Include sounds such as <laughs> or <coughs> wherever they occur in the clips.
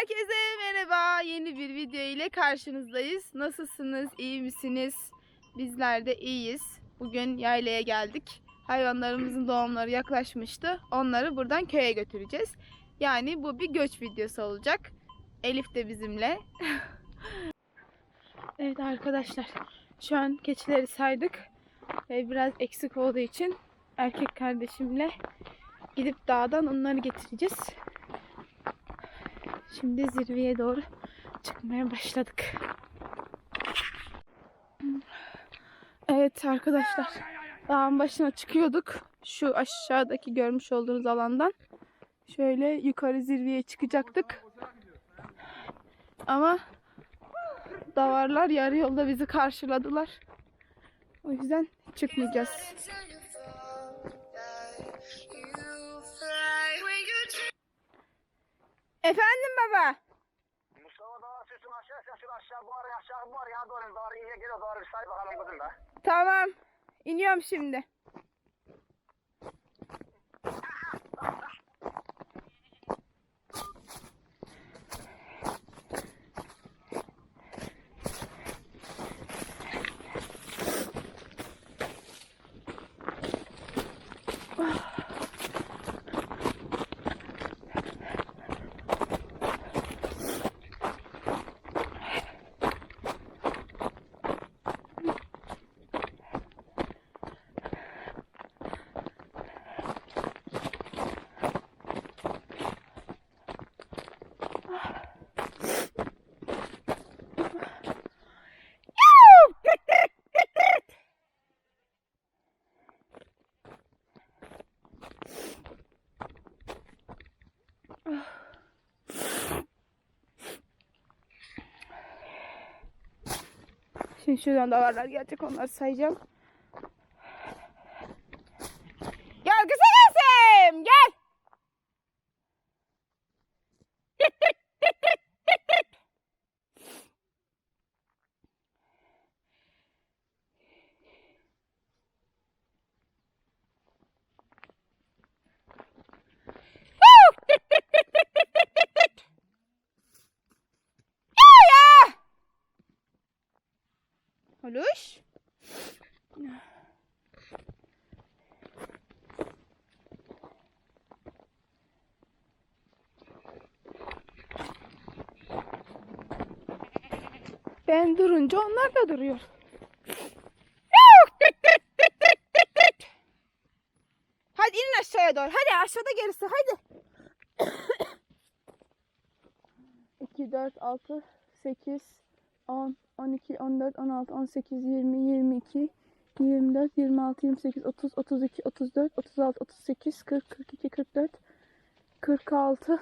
Herkese merhaba. Yeni bir video ile karşınızdayız. Nasılsınız? İyi misiniz? Bizler de iyiyiz. Bugün yaylaya geldik. Hayvanlarımızın doğumları yaklaşmıştı. Onları buradan köye götüreceğiz. Yani bu bir göç videosu olacak. Elif de bizimle. <laughs> evet arkadaşlar. Şu an keçileri saydık. Ve biraz eksik olduğu için erkek kardeşimle gidip dağdan onları getireceğiz. Şimdi zirveye doğru çıkmaya başladık. Evet arkadaşlar. Dağın başına çıkıyorduk. Şu aşağıdaki görmüş olduğunuz alandan. Şöyle yukarı zirveye çıkacaktık. Ama davarlar yarı yolda bizi karşıladılar. O yüzden çıkmayacağız. Efendim baba. Mustafa Dağ sesin aşağı sesin aşağı bu araya aşağı bu araya doğru doğru iyiye geliyor doğru bir say bakalım kızım da. Tamam. İniyorum şimdi. Şuradan davarlar gelecek onları sayacağım. Gel kısa gelsin. Gel. Ya! Oluş. Ben durunca onlar da duruyor. Hadi inin aşağıya doğru. Hadi aşağıda gerisi. Hadi. 2, 4, 6, 8, 10, 12, 14, 16, 18, 20, 22, 24, 26, 28, 30, 32, 34, 36, 38, 40, 42, 44,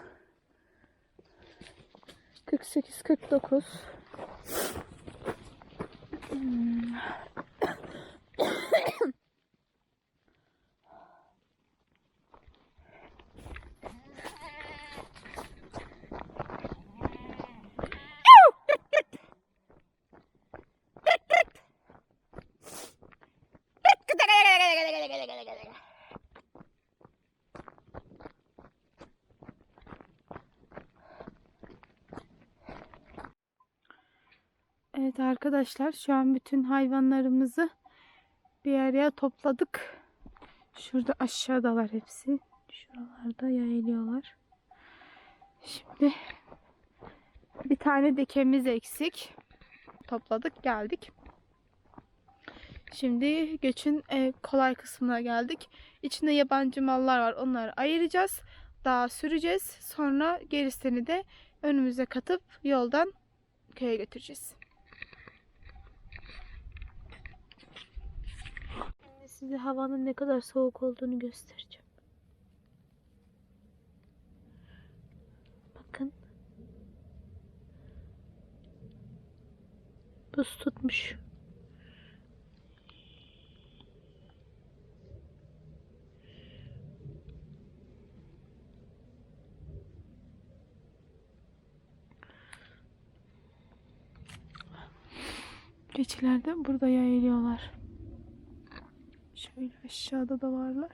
46, 48, 49. Hmm. Evet arkadaşlar şu an bütün hayvanlarımızı bir araya topladık. Şurada aşağıdalar hepsi. Şuralarda yayılıyorlar. Şimdi bir tane dekemiz eksik. Topladık geldik. Şimdi göçün e, kolay kısmına geldik. İçinde yabancı mallar var. Onları ayıracağız. Daha süreceğiz. Sonra gerisini de önümüze katıp yoldan köye götüreceğiz. Şimdi size havanın ne kadar soğuk olduğunu göstereceğim. Bakın. Buz tutmuş. Keçiler de burada yayılıyorlar. Şöyle aşağıda da varlar.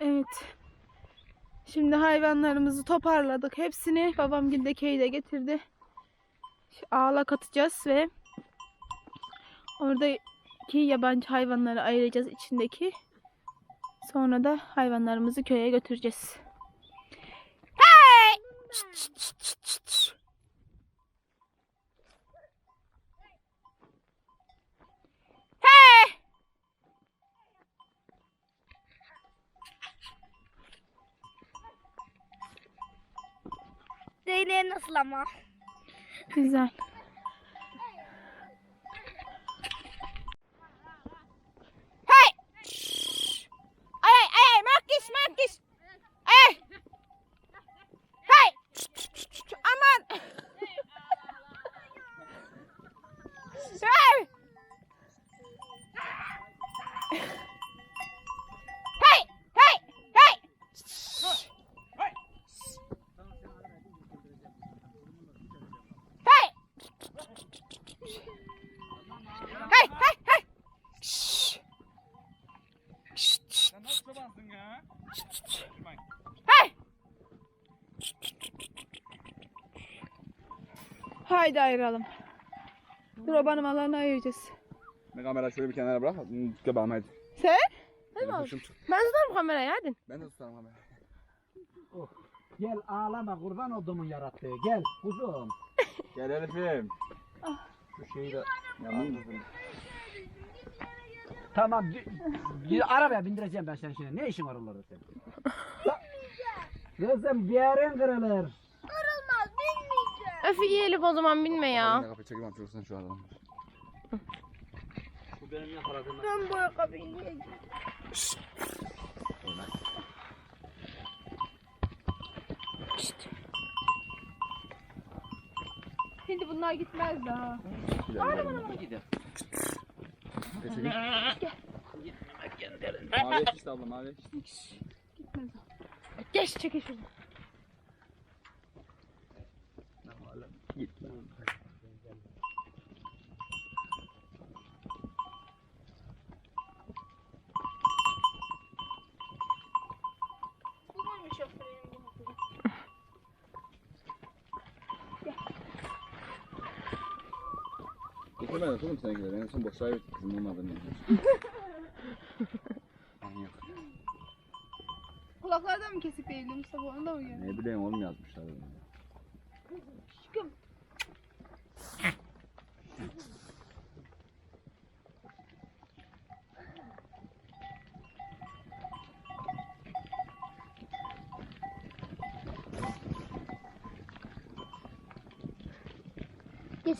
Evet. Şimdi hayvanlarımızı toparladık. Hepsini babam de köyde getirdi. Şu Ağla katacağız ve oradaki yabancı hayvanları ayıracağız içindeki. Sonra da hayvanlarımızı köye götüreceğiz. Hey! Çıt çıt çıt çıt çıt çıt. Hey! Zeynep nasıl ama? Güzel. Hey! Ay ay ay ay makyaj Haydi ayıralım. Dur o benim alanı ayıracağız. Ben kamera şöyle bir kenara bırak. Göbeğim hadi. Sen? Tut. Ben tutarım kamerayı hadi. Ben de tutarım kamerayı. <laughs> Gel ağlama kurban olduğumun yarattığı. Gel kuzum. <laughs> Gel Elif'im. Şu şeyi de... Mısın? Tamam. arabaya bindireceğim ben seni şimdi. Ne işin var onlarda senin? <laughs> Kızım bir yerin kırılır. Öf yiyelim o zaman binme ya. Ben kapıyı çekemem çocuksan şu adamı. Bu benim yakaladığım. Ben bu ayakkabıyı niye giydim? Şimdi bunlar gitmez daha. Gidelim. Mavi işte abla mavi. Geç çekil. Getirmeden oğlum seninkileri. En son boşluğa. Kızım olmadığını yazmış. Manyak. <laughs> Kulaklardan mı kesik değildi Mustafa? Onu da mı yiyor? Ne bileyim oğlum yazmışlar. bunu.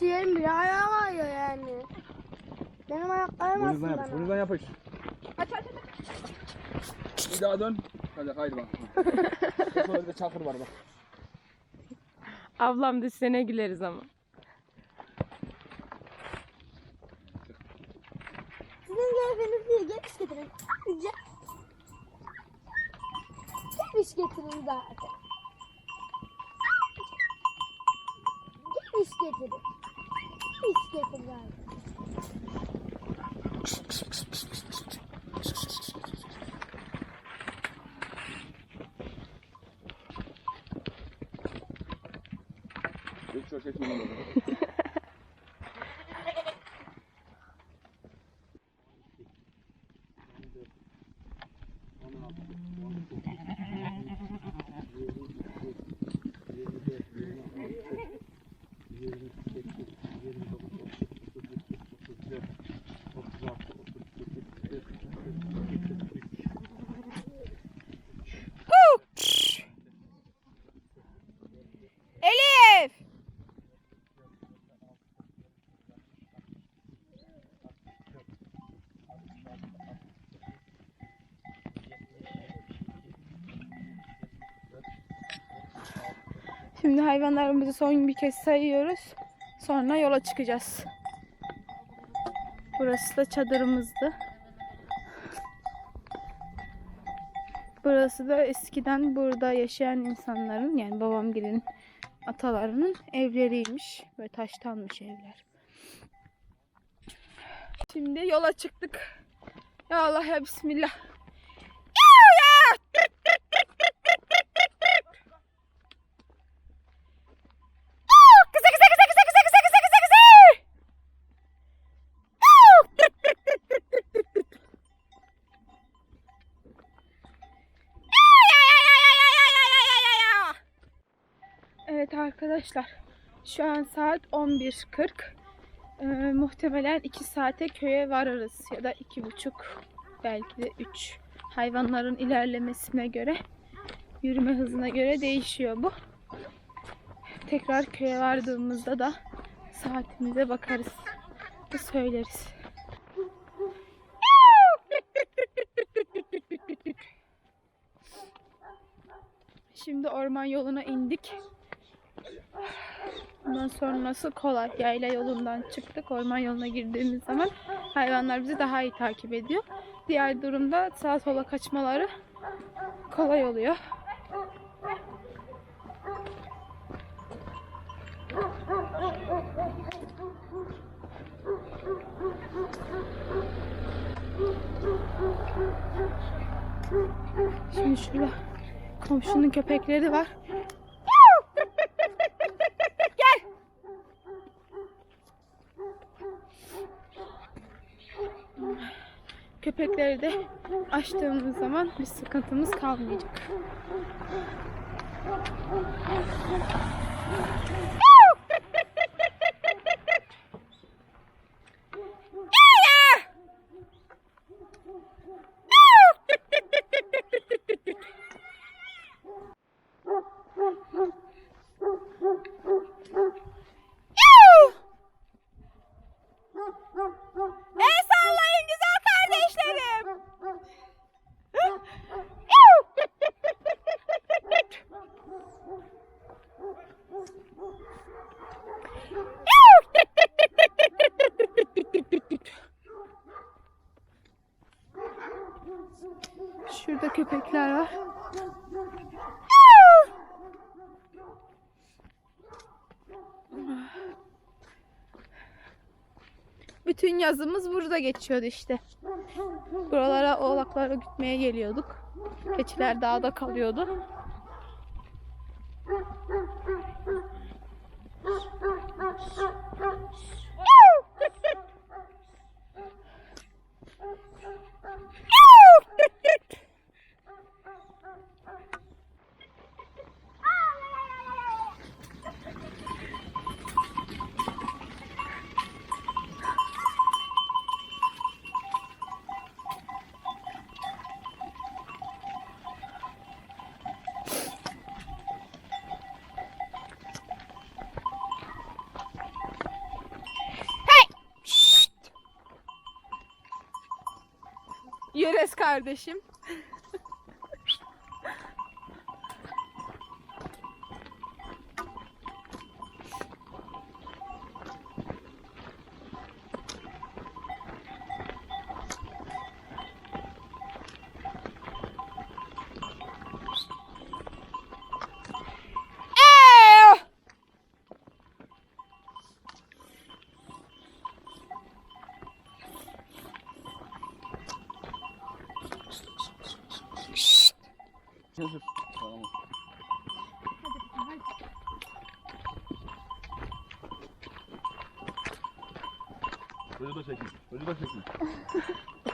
Geçelim bir ayağım ağrıyor yani. Benim ayaklarım Boynuzdan aslında. yapış. Boynuzdan yapış. Aç aç aç. Bir daha dön. Hadi haydi bak. <laughs> Şöyle çakır var bak. Ablam düşsene güleriz ama. Sizin keyfiniz değil. Geç getirin. Gel. Geç getirin zaten. Geç getirin mi istedim galiba? Geçiyor, geçiyor. Şimdi hayvanlarımızı son bir kez sayıyoruz. Sonra yola çıkacağız. Burası da çadırımızdı. Burası da eskiden burada yaşayan insanların yani babamgilin atalarının evleriymiş. Böyle taştanmış evler. Şimdi yola çıktık. Ya Allah ya Bismillah. Ya ya! Evet arkadaşlar. Şu an saat 11.40. Ee, muhtemelen 2 saate köye varırız. Ya da 2.30 belki de 3. Hayvanların ilerlemesine göre yürüme hızına göre değişiyor bu. Tekrar köye vardığımızda da saatimize bakarız. Ve söyleriz. Şimdi orman yoluna indik. Ondan sonrası kolay. Yayla yolundan çıktık. Orman yoluna girdiğimiz zaman hayvanlar bizi daha iyi takip ediyor. Diğer durumda sağa sola kaçmaları kolay oluyor. Şimdi şurada komşunun köpekleri var. Gel. Köpekleri de açtığımız zaman bir sıkıntımız kalmayacak. Şurada köpekler var. Bütün yazımız burada geçiyordu işte. Buralara oğlakları gütmeye geliyorduk. Keçiler dağda kalıyordu. Yöres kardeşim. Eee! Tamam. Çocuğu da çekin. Çocuğu da çekin. Bak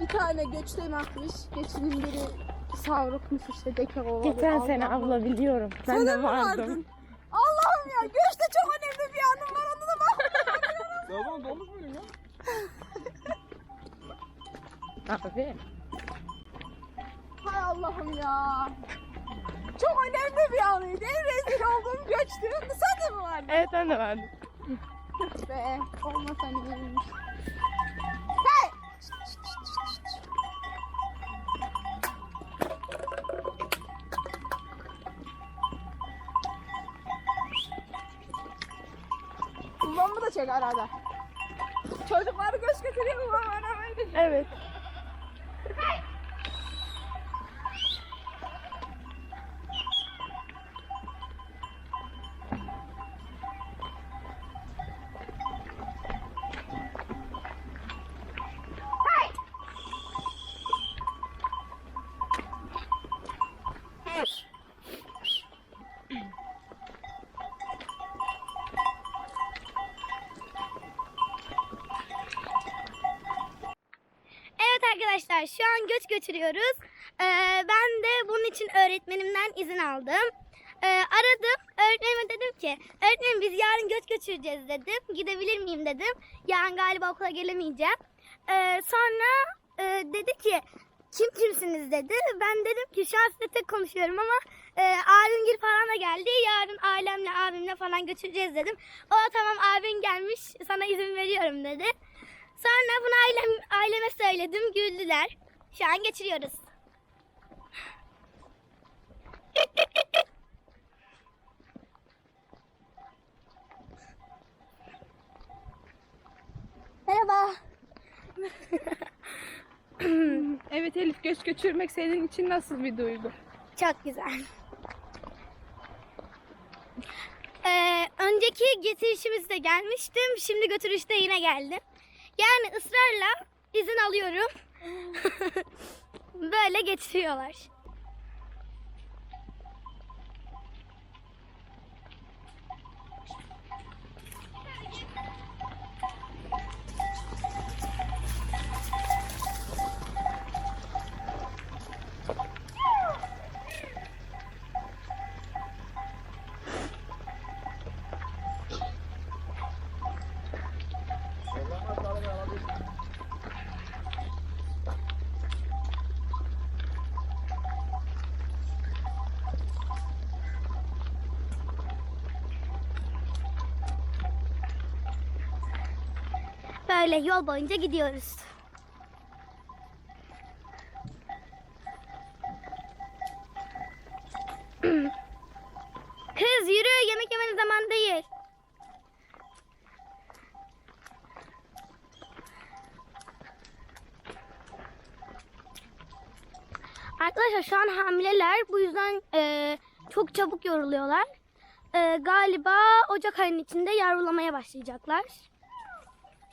Bir tane göçten atmış. Göçünün biri savrukmuş işte deke ovalı. Geçen sene Allah. biliyorum. Ben Sen de mi vardım. vardın? Abi. Hay Allah'ım ya. Çok önemli bir anıydı. En rezil olduğum göçtü. Sen de mi vardın? Evet ben de vardım. Be olmasa neymiş. Kullanımı da çek arada. Çocukları göz götürüyor mu. Evet götürüyoruz. Ee, ben de bunun için öğretmenimden izin aldım. Ee, aradım. Öğretmenime dedim ki öğretmenim biz yarın göç götüreceğiz dedim. Gidebilir miyim dedim. Yarın galiba okula gelemeyeceğim. Ee, sonra e, dedi ki kim kimsiniz dedi. Ben dedim ki şu an tek konuşuyorum ama e, abimgil falan da geldi. Yarın ailemle abimle falan götüreceğiz dedim. O tamam abin gelmiş sana izin veriyorum dedi. Sonra bunu ailem, aileme söyledim. Güldüler. Şu an geçiriyoruz. Merhaba. Evet Elif göç götürmek senin için nasıl bir duygu? Çok güzel. Ee, önceki getirişimizde gelmiştim. Şimdi götürüşte yine geldim. Yani ısrarla izin alıyorum. Böyle getiriyorlar. Böyle yol boyunca gidiyoruz. <clears throat> Kız yürü yemek yemenin zaman değil. Arkadaşlar şu an hamileler bu yüzden e, çok çabuk yoruluyorlar. E, galiba Ocak ayının içinde yavrulamaya başlayacaklar.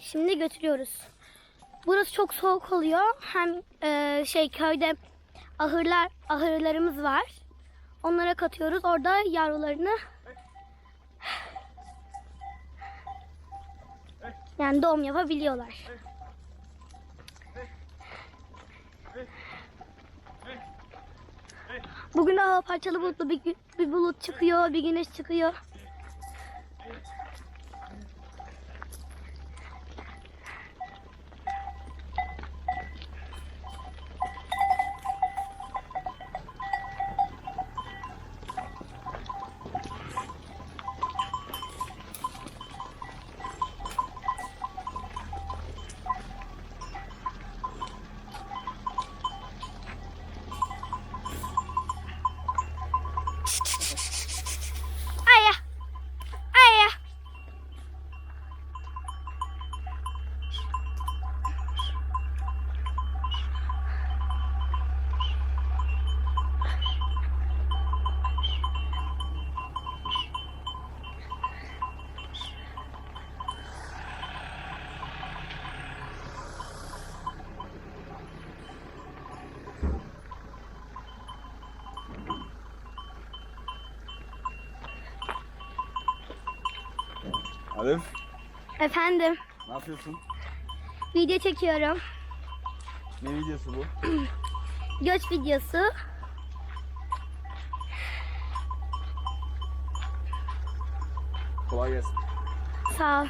Şimdi götürüyoruz. Burası çok soğuk oluyor. Hem e, şey köyde ahırlar ahırlarımız var. Onlara katıyoruz. Orada yavrularını yani doğum yapabiliyorlar. Bugün hava parçalı bulutlu bir, bir bulut çıkıyor, bir güneş çıkıyor. Alef Efendim, ne yapıyorsun? video çekiyorum. Ne videosu bu? <clears throat> Göç videosu. Kolay gelsin. Sağ ol.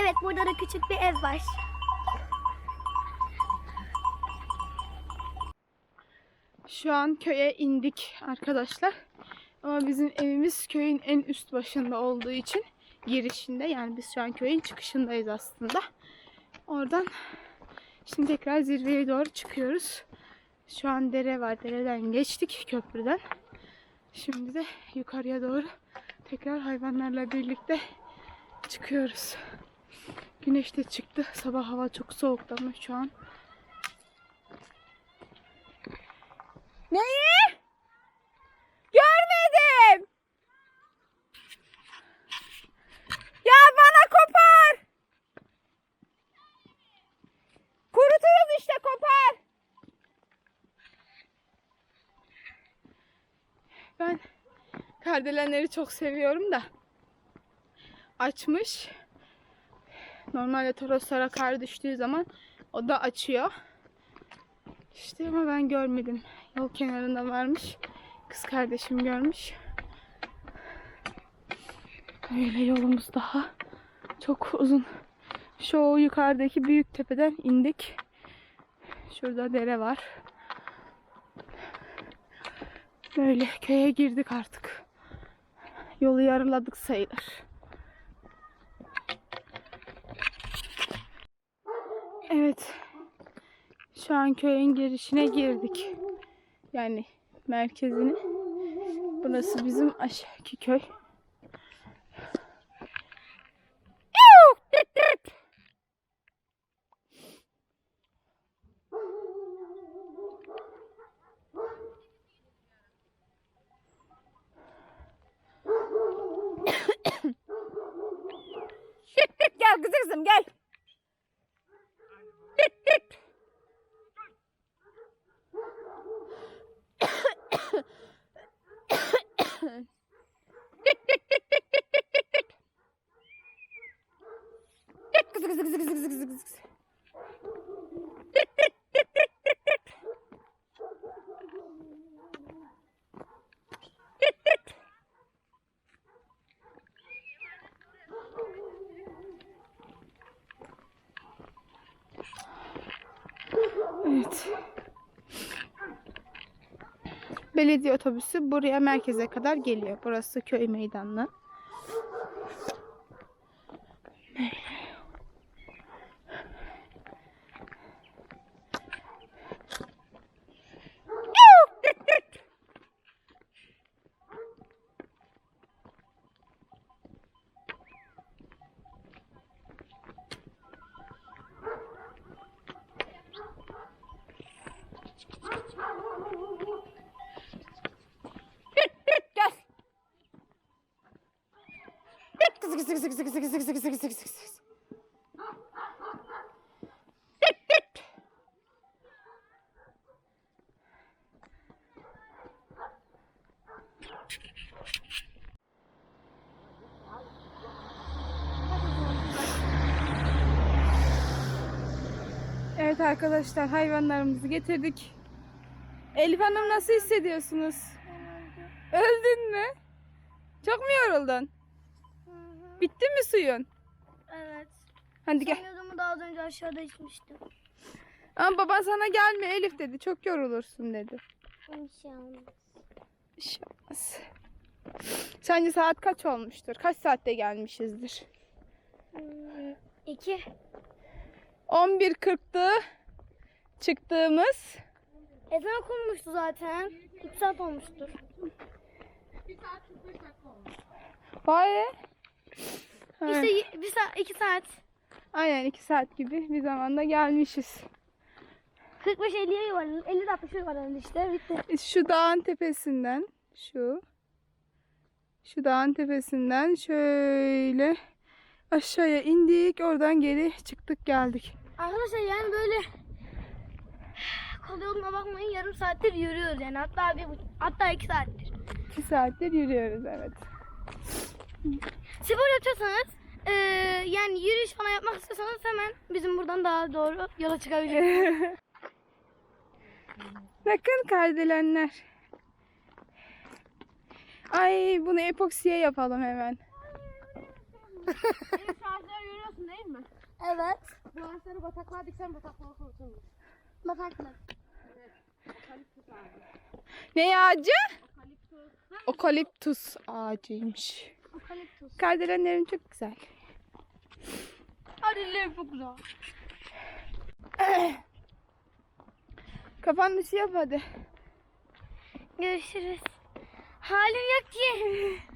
Evet, burada da küçük bir ev var. Şu an köye indik arkadaşlar. Ama bizim evimiz köyün en üst başında olduğu için girişinde yani biz şu an köyün çıkışındayız aslında. Oradan şimdi tekrar zirveye doğru çıkıyoruz. Şu an dere var. Dereden geçtik köprüden. Şimdi de yukarıya doğru tekrar hayvanlarla birlikte çıkıyoruz. Güneş de çıktı. Sabah hava çok soğuktu ama şu an Neyi? Görmedim. Ya bana kopar. Kuruturuz işte kopar. Ben kardelenleri çok seviyorum da. Açmış. Normalde toroslara kar düştüğü zaman o da açıyor. İşte ama ben görmedim. Yol kenarında varmış. Kız kardeşim görmüş. Böyle yolumuz daha çok uzun. Şu yukarıdaki büyük tepeden indik. Şurada dere var. Böyle köye girdik artık. Yolu yarıladık sayılır. Evet. Şu an köyün girişine girdik. Yani merkezini. Burası bizim aşağıki köy. <coughs> gel kızım gel. zık zık zık zık zık zık. Evet. Belediye otobüsü buraya merkeze kadar geliyor. Burası köy meydanlı. Evet arkadaşlar hayvanlarımızı getirdik. Elif Hanım nasıl hissediyorsunuz? Öldün mü? Çok mu yoruldun? Bitti mi suyun? Evet. Hadi gel. Sanıyordum da az önce aşağıda içmiştim. Ama baban sana gelme Elif dedi. Çok yorulursun dedi. İnşallah. Olmaz. Sence saat kaç olmuştur? Kaç saatte gelmişizdir? İki. 11.40'tı çıktığımız. Ezan okunmuştu zaten. İki saat olmuştur. Vay be. Ha, İşte bir saat, iki saat. Aynen 2 saat gibi bir zamanda gelmişiz. 45-50'ye yuvarlanır. 50 60'a yuvarlanır işte. Bitti. Şu dağın tepesinden şu şu dağın tepesinden şöyle aşağıya indik. Oradan geri çıktık geldik. Arkadaşlar yani böyle kolay olduğuna bakmayın. Yarım saattir yürüyoruz yani. Hatta bir hatta iki saattir. 2 saattir yürüyoruz evet. Spor yapacaksanız eee, yani yürüyüş falan yapmak istiyorsanız hemen bizim buradan daha doğru yola çıkabilirsiniz. <laughs> <laughs> Bakın kardelenler. Ay bunu epoksiye yapalım hemen. görüyorsun değil mi? evet. Bu ağaçları bataklığa diksen bataklığa kurtulur. Bataklık. Ne ağacı? Okaliptus ağacıymış. Kardelenlerim çok güzel. Hadi çok güzel. Kapanışı yap hadi. Görüşürüz. Halim yok ki.